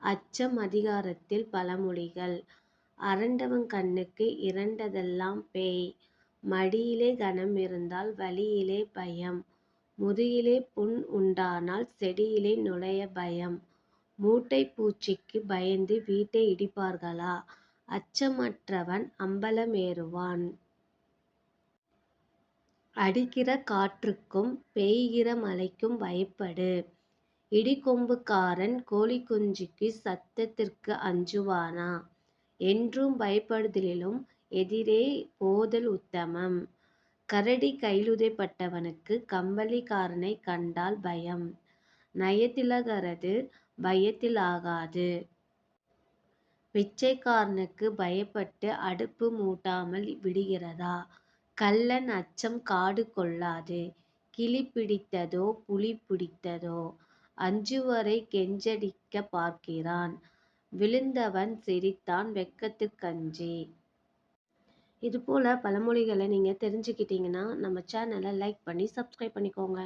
அச்சம் அதிகாரத்தில் பழமொழிகள் அரண்டவன் கண்ணுக்கு இரண்டதெல்லாம் பேய். மடியிலே கனம் இருந்தால் வழியிலே பயம். முதுகிலே புண் உண்டானால் செடியிலே நுழைய பயம். மூட்டை பூச்சிக்கு பயந்து வீட்டை இடிப்பார்களா? அச்சமற்றவன் அம்பலமேறுவான். அடிக்கிற காற்றுக்கும் பெய்கிற மழைக்கும் பயப்படு. இடிக்கொம்புக்காரன் கோழிக்குஞ்சுக்கு சத்தத்திற்கு அஞ்சுவானா? என்றும் பயப்படுதலிலும் எதிரே போதல் உத்தமம். கரடி கையிலுதைபட்டவனுக்குக் கம்பளிக்காரனைக் கண்டால் பயம். நயத்திலகறது பயத்திலாகாது. பிச்சைக்காரனுக்குப் பயப்பட்டு அடுப்பு மூட்டாமல் விடுகிறதா? கள்ளன் அச்சம் காடு கொள்ளாது. கிளி பிடித்ததோ புலி பிடித்ததோ? அஞ்சுவரை கெஞ்சடிக்கப் பார்க்கிறான். விழுந்தவன் சிரித்தான் வெட்கத்துக்கஞ்சி. இது போல பழமொழிகளை நீங்க தெரிஞ்சுக்கிட்டீங்கன்னா நம்ம சேனலை லைக் பண்ணி சப்ஸ்கிரைப் பண்ணிக்கோங்க.